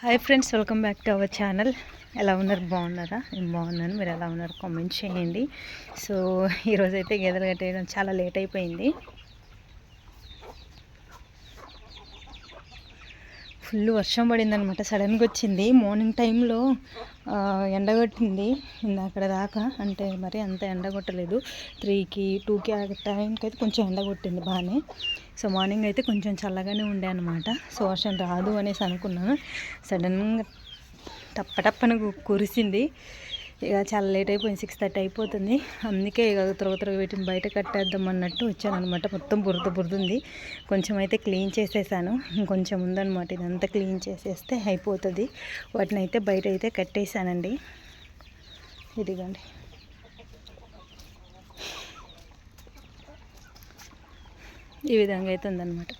Hi friends welcome back to our channel ఎలా ఉన్నారు? బాగున్నారా? నేను బాగున్నాను. మీరు ఎలా ఉన్నారు? కామెంట్ చేయండి. సో ఈరోజైతే గేదెలు కట్టేయడం చాలా లేట్ అయిపోయింది. ఫుల్ వర్షం పడిందనమాట. సడన్గా వచ్చింది. మార్నింగ్ టైంలో ఎండగొట్టింది అక్కడ దాకా. అంటే మరి అంత ఎండ కొట్టలేదు. త్రీకి టూకి ఆ టైంకి అయితే కొంచెం ఎండ కొట్టింది బాగానే సో మార్నింగ్ అయితే కొంచెం చల్లగానే ఉండే అనమాట. సో వర్షం రాదు అనేసి అనుకున్నాను. సడన్గా టప్పటప్పన కురిసింది. ఇక చాలా లేట్ అయిపోయింది సిక్స్ థర్టీ అయిపోతుంది. అందుకే ఇక త్వరగా త్వరగా వీటిని బయట కట్టేద్దాం అన్నట్టు వచ్చానమాట మొత్తం బురద బురదుంది. కొంచెం అయితే క్లీన్ చేసేసాను. ఇంకొంచెం ఉందన్నమాట. ఇదంతా క్లీన్ చేసేస్తే అయిపోతుంది. వాటిని అయితే బయట అయితే కట్టేశానండి ఇదిగోండి. ఈ విధంగా అయితే ఉందన్నమాట.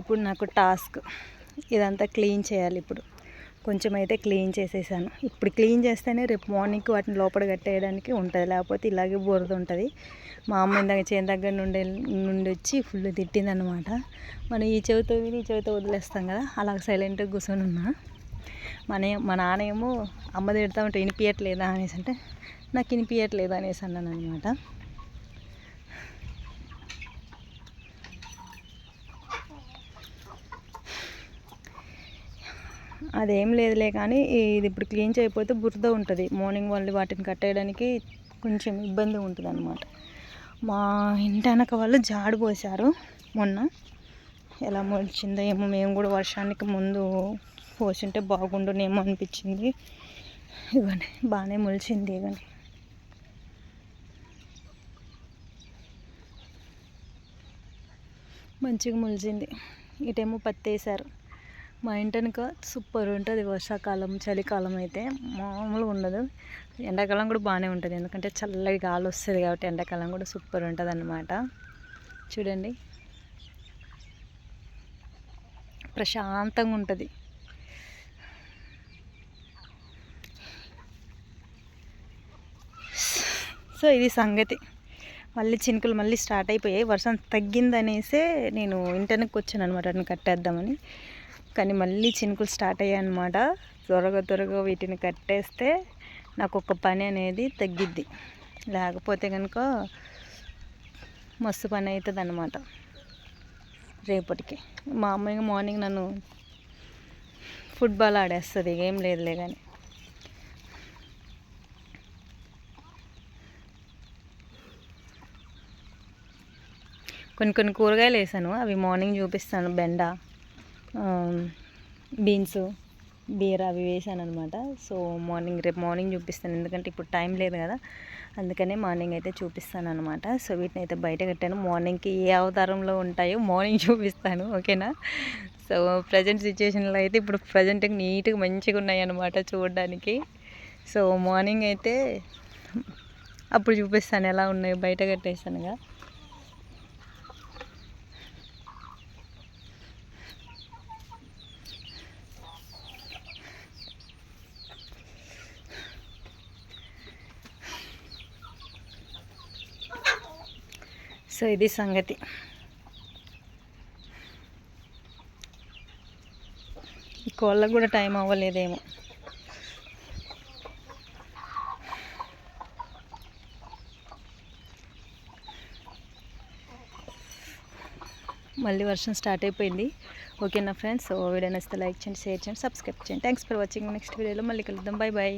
ఇప్పుడు నాకు టాస్క్ ఇదంతా క్లీన్ చేయాలి ఇప్పుడు. కొంచెం అయితే క్లీన్ చేసేసాను. ఇప్పుడు క్లీన్ చేస్తేనే రేపు మార్నింగ్ వాటిని లోపల కట్టేయడానికి ఉంటుంది. లేకపోతే ఇలాగే బురద ఉంటుంది. మా అమ్మ ఇందాక చేను దగ్గర నుండి నుండి వచ్చి ఫుల్ తిట్టిందనమాట మనం ఈ చెవితో విని ఈ చెవితో వదిలేస్తాం కదా అలా సైలెంట్గా కూర్చొని ఉన్నా. మన మా నాన్న ఏమో అమ్మ తిడతా ఉంటే వినిపించట్లేదా అనేసి అంటే నాకు వినిపించట్లేదా అనేసి అన్నాను అనమాట అదేం లేదులే కానీ ఇది ఇప్పుడు క్లీన్ చేయకపోతే బురద ఉంటుంది. మార్నింగ్ వాళ్ళు వాటిని కట్టేయడానికి కొంచెం ఇబ్బంది ఉంటుంది అనమాట మా ఇంటి వెనక వాళ్ళు జాడు పోసారు మొన్న. ఎలా మొలిచిందో ఏమో మేము కూడా వర్షానికి ముందు పోసింటే బాగుండునేమో అనిపించింది. ఇవ్వండి బాగానే మొలిచింది ఇవ్వండి. మంచిగా మొలిచింది. ఇటేమో పత్తి వేసారు మా ఇంటనుక సూపర్ ఉంటుంది వర్షాకాలం చలికాలం అయితే. మామూలుగా ఉండదు. ఎండాకాలం కూడా బాగానే ఉంటుంది. ఎందుకంటే చల్లగా గాలి వస్తుంది కాబట్టి ఎండాకాలం కూడా సూపర్ ఉంటుంది అన్నమాట చూడండి. ప్రశాంతంగా ఉంటుంది. సో ఇది సంగతి. మళ్ళీ చినుకులు మళ్ళీ స్టార్ట్ అయిపోయాయి. వర్షం తగ్గిందనేసే నేను ఇంటర్నెట్కి వచ్చాను అనమాట కట్టేద్దామని. కానీ మళ్ళీ చినుకులు స్టార్ట్ అయ్యాయన్నమాట త్వరగా త్వరగా వీటిని కట్టేస్తే నాకు ఒక పని అనేది తగ్గిద్ది. లేకపోతే కనుక మస్తు పని అవుతుంది అనమాట రేపటికి. మా అమ్మాయి మార్నింగ్ నన్ను ఫుట్బాల్ ఆడేస్తుంది. ఏం లేదులే కానీ కొన్ని కొన్ని కూరగాయలు వేసాను. అవి మార్నింగ్ చూపిస్తాను బెండ. బీన్స్ బీర అవి వేసాను అనమాట సో మార్నింగ్ రేపు మార్నింగ్ చూపిస్తాను. ఎందుకంటే ఇప్పుడు టైం లేదు కదా. అందుకనే మార్నింగ్ అయితే చూపిస్తాను అనమాట సో వీటిని అయితే బయట కట్టాను. మార్నింగ్కి ఏ అవతారంలో ఉంటాయో మార్నింగ్ చూపిస్తాను. ఓకేనా? సో ప్రజెంట్ సిచ్యువేషన్లో అయితే ఇప్పుడు ప్రజెంట్ నీట్గా మంచిగా ఉన్నాయి అనమాట చూడడానికి. సో మార్నింగ్ అయితే అప్పుడు చూపిస్తాను ఎలా ఉన్నాయో బయట కట్టేస్తానుగా సో ఇది సంగతి. ఈ కోళ్ళకు కూడా టైం అవ్వలేదేమో. మళ్ళీ వర్షం స్టార్ట్ అయిపోయింది. ఓకేనా ఫ్రెండ్స్? సో వీడియో నచ్చితే లైక్ చేయండి షేర్ చేయండి సబ్స్క్రైబ్ చేయండి. థ్యాంక్స్ ఫర్ వాచింగ్ నెక్స్ట్ వీడియోలో మళ్ళీ కలుద్దాం. Bye bye